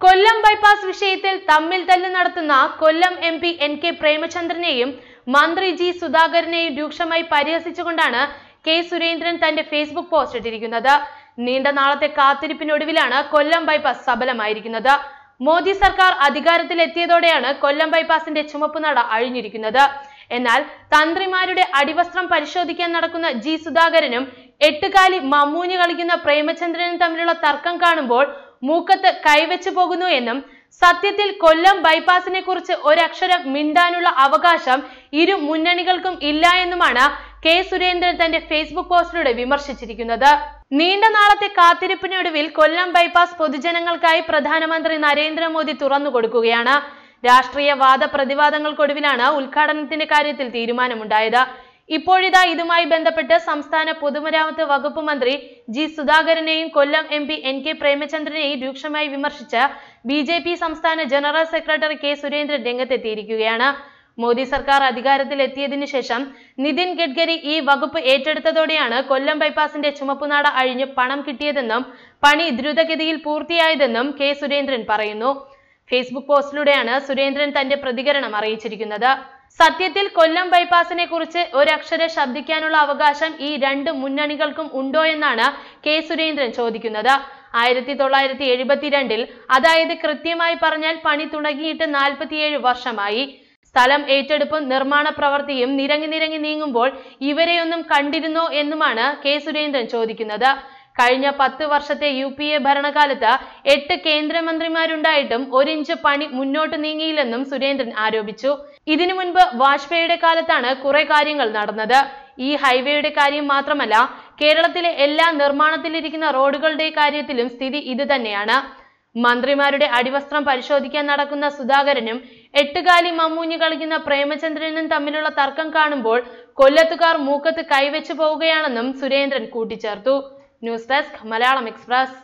കൊല്ലം bypass വിഷയത്തിൽ തമ്മിൽ തല്ല് നടത്തുന്ന Kollam M P N K പ്രേമചന്ദ്രനെയും മന്ത്രി ജി സുധാകരനെയും രൂക്ഷമായി പരിഹസിച്ചുകൊണ്ടാണ് കെ സുരേന്ദ്രൻ തന്റെ ഫേസ്ബുക്ക് പോസ്റ്റ് ഇട്ടിരിക്കുന്നത്. നീണ്ട നാളത്തെ കാത്തിരിപ്പിനൊടുവിലാണ് കൊല്ലം ബൈപ്പാസ് സഫലമായിരിക്കുന്നത് മോദി സർക്കാർ അധികാരത്തിൽ എത്തിയതോടെയാണ് കൊല്ലം ബൈപ്പാസിന്റെ ചുമപ്പ് നട അഴിഞ്ഞിരിക്കുന്നത്. എന്നാൽ തന്ത്രിമാരുടെ അടിവസ്ത്രം പരിശോധിക്കാൻ നടക്കുന്ന ജി സുധാകരനും എട്ടുകാലി മമ്മൂഞ്ഞ് കളിക്കുന്ന പ്രേമചന്ദ്രനും തമ്മിലുള്ള തർക്കം കാണുമ്പോൾ മൂക്കത്ത് കൈവച്ചു പോകുന്നു എന്നും സത്യത്തിൽ കൊല്ലം ബൈപ്പാസിനെ കുറിച്ച് ഒരക്ഷരം മിണ്ടാനുള്ള അവകാശം ഇരു മുന്നണികൾക്കും ഇല്ല എന്നുമാണ് കെ സുരേന്ദ്രൻ തന്റെ ഫേസ്ബുക്ക് പോസ്റ്റിലൂടെ വിമർശിച്ചിരിക്കുന്നത്. നീണ്ട നാളത്തെ കാത്തിരിപ്പിനൊടുവിൽ കൊല്ലം ബൈപ്പാസ് പൊതുജനങ്ങൾക്കായി പ്രധാനമന്ത്രി നരേന്ദ്രമോദി തുറന്നു കൊടുക്കുകയാണ്. രാഷ്ട്രീയ വാദപ്രതിവാദങ്ങൾക്കൊടുവിലാണ് ഉദ്ഘാടനത്തിന്റെ കാര്യത്തിൽ തീരുമാനമുണ്ടായത്. ഇപ്പോഴിതാ ഇതുമായി ബന്ധപ്പെട്ട് സംസ്ഥാന പൊതുമരാമത്ത് വകുപ്പ് മന്ത്രി G സുധാകരനെയും Kollam M P N K പ്രേമചന്ദ്രനെയും രൂക്ഷമായി വിമർശിച്ച ബി ജെ പി സംസ്ഥാന ജനറൽ സെക്രട്ടറി കെ സുരേന്ദ്രൻ രംഗത്തെത്തിയിരിക്കുകയാണ്. മോദി സർക്കാർ അധികാരത്തിലെത്തിയതിനു ശേഷം നിതിൻ ഗഡ്കരി ഈ വകുപ്പ് ഏറ്റെടുത്തതോടെയാണ് കൊല്ലം ബൈപ്പാസിന്റെ ചുമപ്പുനാട അഴിഞ്ഞ് പണം കിട്ടിയതെന്നും പണി ദ്രുതഗതിയിൽ പൂർത്തിയായതെന്നും കെ സുരേന്ദ്രൻ പറയുന്നു. ഫേസ്ബുക്ക് പോസ്റ്റിലൂടെയാണ് സുരേന്ദ്രൻ തന്റെ പ്രതികരണം അറിയിച്ചിരിക്കുന്നത്. സത്യത്തിൽ കൊല്ലം ബൈപ്പാസിനെ കുറിച്ച് ഒരക്ഷരം ശബ്ദിക്കാനുള്ള അവകാശം ഈ രണ്ട് മുന്നണികൾക്കും ഉണ്ടോ എന്നാണ് കെ സുരേന്ദ്രൻ ചോദിക്കുന്നത്. ആയിരത്തി തൊള്ളായിരത്തി എഴുപത്തിരണ്ടിൽ അതായത് കൃത്യമായി പറഞ്ഞാൽ പണി തുടങ്ങിയിട്ട് നാൽപ്പത്തിയേഴ് വർഷമായി. സ്ഥലം ഏറ്റെടുപ്പും നിർമ്മാണ പ്രവൃത്തിയും നിരങ്ങി നിരങ്ങി നീങ്ങുമ്പോൾ ഇവരെയൊന്നും കണ്ടിരുന്നോ എന്നുമാണ് കെ സുരേന്ദ്രൻ ചോദിക്കുന്നത്. കഴിഞ്ഞ പത്ത് വർഷത്തെ യു പി എ ഭരണകാലത്ത് എട്ട് കേന്ദ്രമന്ത്രിമാരുണ്ടായിട്ടും ഒരിഞ്ച് പണി മുന്നോട്ട് നീങ്ങിയില്ലെന്നും സുരേന്ദ്രൻ ആരോപിച്ചു. ഇതിനു മുൻപ് വാജ്പേയിയുടെ കാലത്താണ് കുറെ കാര്യങ്ങൾ നടന്നത്. ഈ ഹൈവേയുടെ കാര്യം മാത്രമല്ല കേരളത്തിലെ എല്ലാ നിർമ്മാണത്തിലിരിക്കുന്ന റോഡുകളുടെ കാര്യത്തിലും സ്ഥിതി ഇതുതന്നെയാണ്. മന്ത്രിമാരുടെ അടിവസ്ത്രം പരിശോധിക്കാൻ നടക്കുന്ന സുധാകരനും എട്ടുകാലി മമ്മൂഞ്ഞ് കളിക്കുന്ന പ്രേമചന്ദ്രനും തമ്മിലുള്ള തർക്കം കാണുമ്പോൾ കൊല്ലത്തുകാർ മൂക്കത്ത് കൈവച്ചു പോവുകയാണെന്നും സുരേന്ദ്രൻ കൂട്ടിച്ചേർത്തു. News desk Malayalam express